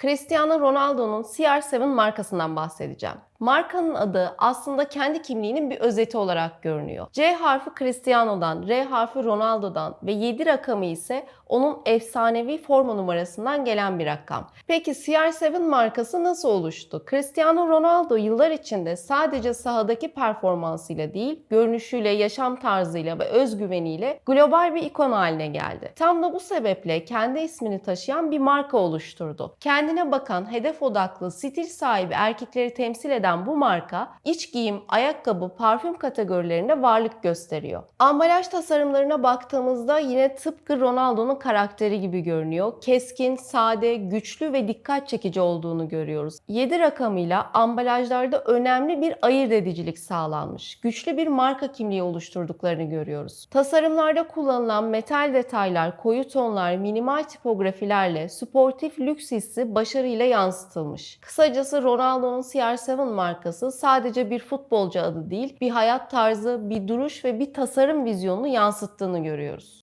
Cristiano Ronaldo'nun CR7 markasından bahsedeceğim. Markanın adı aslında kendi kimliğinin bir özeti olarak görünüyor. C harfi Cristiano'dan, R harfi Ronaldo'dan ve 7 rakamı ise onun efsanevi forma numarasından gelen bir rakam. Peki CR7 markası nasıl oluştu? Cristiano Ronaldo yıllar içinde sadece sahadaki performansıyla değil, görünüşüyle, yaşam tarzıyla ve özgüveniyle global bir ikon haline geldi. Tam da bu sebeple kendi ismini taşıyan bir marka oluşturdu. Kendine bakan, hedef odaklı, stil sahibi erkekleri temsil eden bu marka iç giyim, ayakkabı, parfüm kategorilerinde varlık gösteriyor. Ambalaj tasarımlarına baktığımızda yine tıpkı Ronaldo'nun karakteri gibi görünüyor. Keskin, sade, güçlü ve dikkat çekici olduğunu görüyoruz. 7 rakamıyla ambalajlarda önemli bir ayırt edicilik sağlanmış. Güçlü bir marka kimliği oluşturduklarını görüyoruz. Tasarımlarda kullanılan metal detaylar, koyu tonlar, minimal tipografilerle sportif lüks hissi başarıyla yansıtılmış. Kısacası Ronaldo'nun CR7 markası sadece bir futbolcu adı değil, bir hayat tarzı, bir duruş ve bir tasarım vizyonunu yansıttığını görüyoruz.